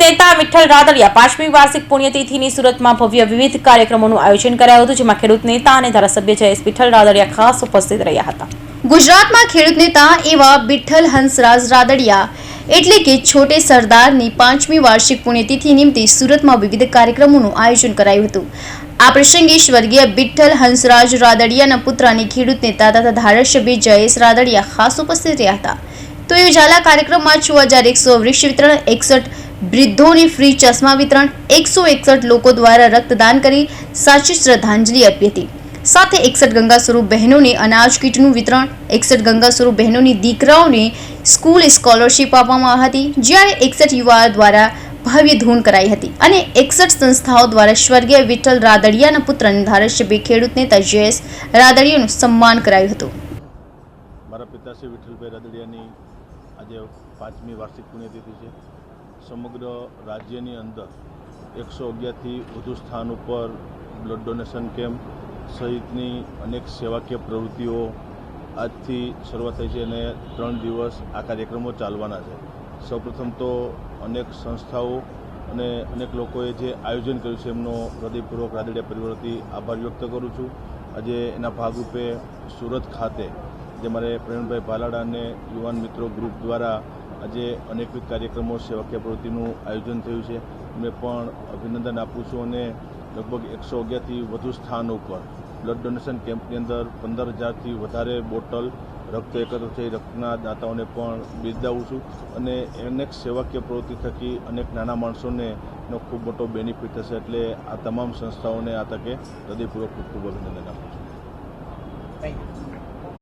નેતા વિઠ્ઠલ રાદડિયા પાંચમી વાર્ષિક પુણ્યતિથિની સુરતમાં ભવ્ય વિવિધ કાર્યક્રમોનું આયોજન કરાયું હતું, જેમાં ખેડૂત નેતા અને ધારાસભ્ય જયેશ વિઠ્ઠલ રાદડિયા ખાસ ઉપસ્થિત રહ્યા હતા. ગુજરાતમાં ખેડૂત નેતા એવા વિઠ્ઠલ હંસરાજ રાદડિયા એટલે કે છોટે સરદારની પાંચમી વાર્ષિક પુણ્યતિથિ નિમિત્તે સુરતમાં વિવિધ કાર્યક્રમોનું આયોજન કરાયું હતું. આ પ્રસંગે સ્વર્ગીય વિઠ્ઠલ હંસરાજ રાદડિયાના પુત્ર અને ખેડૂત નેતા તથા ધારાસભ્ય જયેશ રાદડિયા ખાસ ઉપસ્થિત રહ્યા હતા. તો યોજાયેલા કાર્યક્રમમાં છ હજાર એકસો વૃક્ષ વિતરણ, એકસઠ વૃદ્ધોને ફ્રી ચશ્મા વિતરણ એકસો એકસઠ લોકો દ્વારા રક્તદાન કરી સાચી શ્રદ્ધાંજલિ આપી હતી. સાથે એકસઠ ગંગા સ્વરૂપ બહેનોને અનાજ કીટનું વિતરણ, એકસઠ ગંગા સ્વરૂપ બહેનોની દીકરાઓને સ્કૂલ સ્કોલરશીપ આપવામાં આવી હતી, જ્યારે એકસઠ યુવાઓ દ્વારા ભવ્ય ધૂન કરાઈ હતી અને એકસઠ સંસ્થાઓ દ્વારા સ્વર્ગીય વિઠ્ઠલ રાદડિયાના પુત્ર અને ધારાસભ્ય ખેડૂત નેતા જયેશ રાદડિયાનું સન્માન કરાયું હતું. મારા પિતાશ્રી વિઠ્ઠલભાઈ રાદડિયાની આજે પાંચમી વાર્ષિક પુણ્યતિથિ છે. સમગ્ર રાજ્યની અંદર એકસો અગિયારથી વધુ સ્થાન ઉપર બ્લડ ડોનેશન કેમ્પ સહિતની અનેક સેવાકીય પ્રવૃત્તિઓ આજથી શરૂઆત થઈ છે અને ત્રણ દિવસ આ કાર્યક્રમો ચાલવાના છે. સૌપ્રથમ તો અનેક સંસ્થાઓ અને અનેક લોકોએ જે આયોજન કર્યું છે, એમનો હૃદયપૂર્વક રાદડિયા પરિવારથી આભાર વ્યક્ત કરું છું. આજે એના ભાગરૂપે સુરત ખાતે જે મારે પ્રવીણભાઈ ભાલાડા અને યુવાન મિત્રો ગ્રુપ દ્વારા આજે અનેકવિધ કાર્યક્રમો સેવાકીય પ્રવૃત્તિનું આયોજન થયું છે. એમને પણ અભિનંદન આપું છું અને લગભગ એકસો અગિયારથી વધુ સ્થાન ઉપર બ્લડ ડોનેશન કેમ્પની અંદર પંદર હજારથી વધારે બોટલ રક્ત એકત્ર થઈ રક્તના દાતાઓને પણ બિરદાવું છું અને અનેક સેવાકીય પ્રવૃત્તિ થકી અનેક નાના માણસોને એનો ખૂબ મોટો બેનિફિટ થશે એટલે આ તમામ સંસ્થાઓને આ તકે હૃદયપૂર્વક ખૂબ ખૂબ અભિનંદન આપું છું. Thank you.